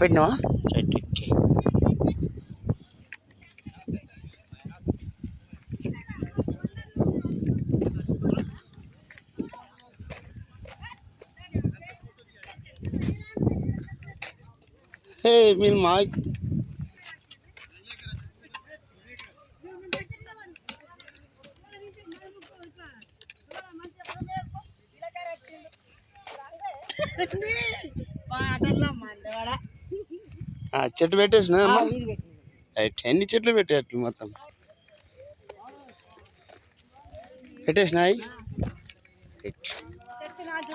పెట్టినావా చెట్టు ఎక్కి. హే మీరు మా ఆ, చెట్టు పెట్టేసిన రైట్ చెట్లు పెట్టేట్లు మొత్తం? పెట్టేసినాయి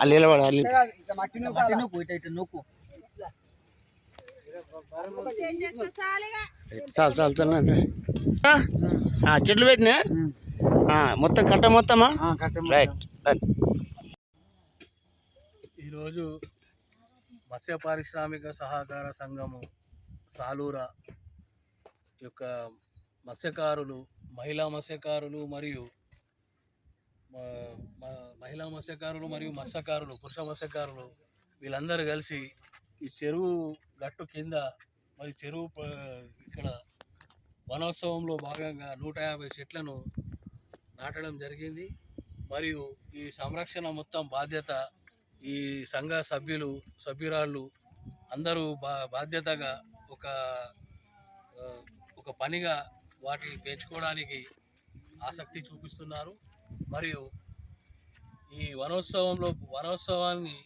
అల్లి నిలబడు అల్లి చాలు చాలు చాలండి చెట్లు పెట్టినా? మొత్తం కట్ట మొత్తమా? రైట్ రైట్ ఈరోజు మత్స్య పారిశ్రామిక సహకార సంఘము సాలూరా యొక్క మత్స్యకారులు మహిళా మత్స్యకారులు మరియు మహిళా మత్స్యకారులు మరియు మత్స్యకారులు పురుష మత్స్యకారులు వీళ్ళందరూ కలిసి ఈ చెరువు గట్టు కింద మరి చెరువు ఇక్కడ వనోత్సవంలో భాగంగా నూట యాభై చెట్లను నాటడం జరిగింది. మరియు ఈ సంరక్షణ మొత్తం బాధ్యత ఈ సంఘ సభ్యులు సభ్యురాళ్ళు అందరూ బా బాధ్యతగా ఒక ఒక పనిగా వాటిని పెంచుకోవడానికి ఆసక్తి చూపిస్తున్నారు. మరియు ఈ వనోత్సవంలో వనోత్సవాన్ని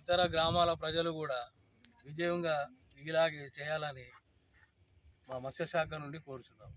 ఇతర గ్రామాల ప్రజలు కూడా విజయంగా ఇలాగే చేయాలని మా మత్స్యశాఖ నుండి కోరుచున్నాం